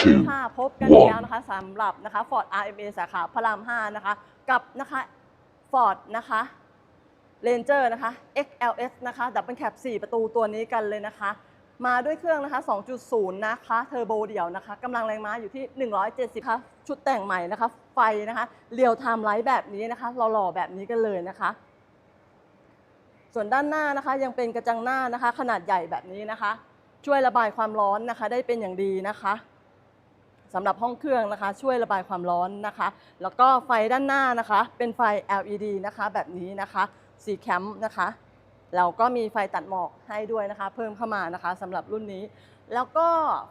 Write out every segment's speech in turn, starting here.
two, ค่ะ พบกันอีก one แล้วนะคะสำหรับนะคะ Ford RMA สาขาพระราม 5 นะคะ กับนะคะ Ford นะคะ Ranger นะคะ XLS นะคะ ดับเบิลแคป4ประตูตัวนี้กันเลยนะคะ มาด้วยเครื่องนะคะ 2.0 นะคะเทอร์โบเดี่ยวนะคะกำลังแรงม้าอยู่ที่ 170ค่ะชุดแต่งใหม่นะคะ ไฟนะคะเรียวไทม์ไลท์แบบนี้นะคะหล่อๆแบบนี้กันเลยนะคะส่วนด้านหน้านะคะยังเป็นกระจังหน้านะคะ ขนาดใหญ่แบบนี้นะคะ ช่วยระบายความร้อนนะคะ ได้เป็นอย่างดีนะคะสำหรับห้องเครื่องนะคะ ช่วยระบายความร้อนนะคะ แล้วก็ไฟด้านหน้านะคะ เป็นไฟ LED นะคะ แบบนี้นะคะสีแคมป์นะคะเราก็มีไฟตัดหมอกให้ด้วยนะคะ เพิ่มเข้ามานะคะสำหรับรุ่นนี้ แล้วก็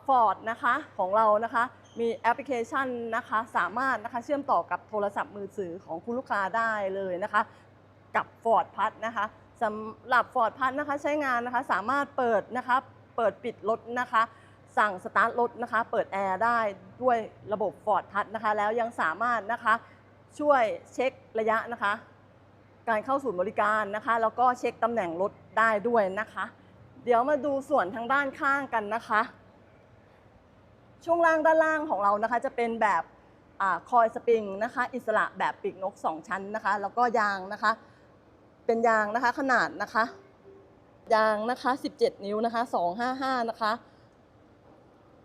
Ford นะคะของเรานะคะ มีแอปพลิเคชันนะคะ สามารถนะคะเชื่อมต่อกับโทรศัพท์มือถือของคุณลูกค้าได้เลยนะคะ กับ Ford พัทนะคะสำหรับ Ford พัทนะคะใช้งานนะคะสามารถเปิดนะคะ เปิดปิดรถนะคะ สั่งสตาร์ทรถนะคะ เปิดแอร์ได้ด้วยระบบ Ford พัทนะคะ แล้วยังสามารถนะคะช่วยเช็คระยะนะคะ การเข้าศูนย์บริการนะคะ แล้วก็เช็คตำแหน่งรถได้ด้วยนะคะ เดี๋ยวมาดูส่วนทางด้านข้างกันนะคะ ช่วงล่างด้านล่างของเรานะคะจะเป็นแบบคอยสปริงนะคะ อิสระแบบปีกนก 2 ชั้นนะคะ แล้วก็ยางนะคะ เป็นยางนะคะขนาดนะคะ ยางนะคะ 17 นิ้วนะคะ 255 นะคะ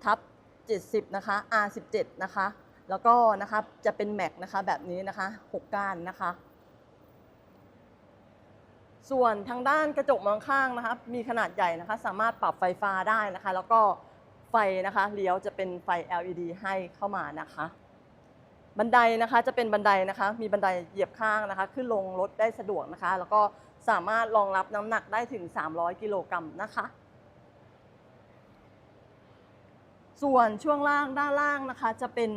ทับ 70 นะคะ R17 นะคะ แล้วก็นะคะจะเป็นแม็กนะคะ แบบนี้นะคะ 6 ก้านนะคะ ส่วนทางด้านกระจกมองข้างนะคะ มีขนาดใหญ่นะคะ สามารถปรับไฟฟ้าได้นะคะ แล้วก็ไฟนะคะเลี้ยวจะเป็นไฟ LED ให้เข้ามานะคะ บันไดนะคะจะเป็นบันไดนะคะ มีบันไดเหยียบข้างนะคะ ขึ้นลงรถได้สะดวกนะคะ แล้วก็ สามารถรองรับน้ำหนักได้ถึง 300 กิโลกรัมนะคะ ส่วนช่วงล่างด้านล่างนะคะ จะเป็น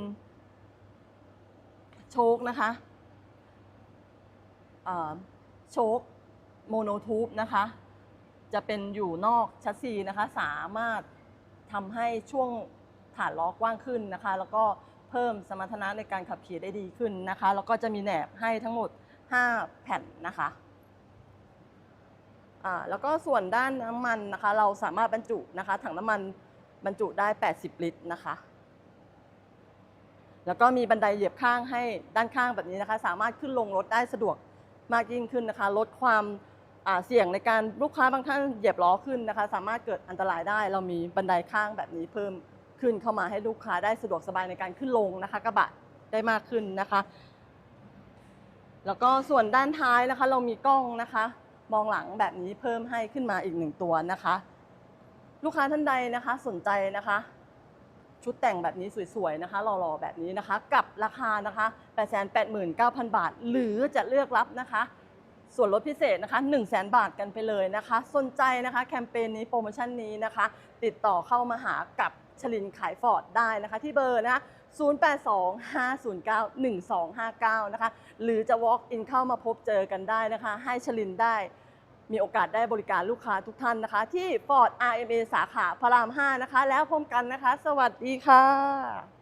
โชคนะคะโชคโมโนทูบนะคะ จะเป็นอยู่นอกชัสซีนะคะ สามารถทำให้ช่วงฐานล้อกว้างขึ้นนะคะ แล้วก็เพิ่มสมรรถนะในการขับขี่ได้ดีขึ้นนะคะ แล้วก็จะมีแหนบให้ทั้งหมด 5 แผ่นนะคะ แล้วก็ส่วนด้านน้ำมันนะคะ เราสามารถบรรจุนะคะ ถังน้ำมันบรรจุได้ 80 ลิตรนะคะ แล้วก็มีบันไดเหยียบข้างให้ด้านข้างแบบนี้นะคะ สามารถขึ้นลงรถได้สะดวกมากยิ่งขึ้นนะคะ ลดความเสี่ยงในการลูกค้าบางท่านเหยียบล้อขึ้นนะคะ สามารถเกิดอันตรายได้ เรามีบันไดข้างแบบนี้เพิ่มขึ้นเข้ามาให้ลูกค้าได้สะดวกสบายในการขึ้นลงนะคะ กระบะได้มากขึ้นนะคะ แล้วก็ส่วนด้านท้ายนะคะ เรามีกล้องนะคะ มองหลังแบบนี้เพิ่มให้ขึ้นมาอีกหนึ่งตัวนะคะ ลูกค้าท่านใดนะคะสนใจนะคะ ชุดแต่งแบบนี้สวยๆนะคะหล่อๆแบบนี้นะคะ กับราคานะคะ889,000 บาท หรือจะเลือกรับนะคะ ส่วนลดพิเศษนะคะ 1 0 0 0 0 0 บาทกันไปเลยนะคะ สนใจนะคะแคมเปญนี้โปรโมชั่นนี้นะคะ ติดต่อเข้ามาหากับชลินขายฟอร์ดได้นะคะ ที่เบอร์นะคะ0825091259 นะคะ หรือจะ walk in เข้ามาพบเจอกันได้นะคะ ให้ชลินได้ มีโอกาสได้บริการลูกค้าทุกท่านนะคะ ที่ Ford RMA สาขาพระราม 5 นะคะ แล้วพบกันนะคะ สวัสดีค่ะ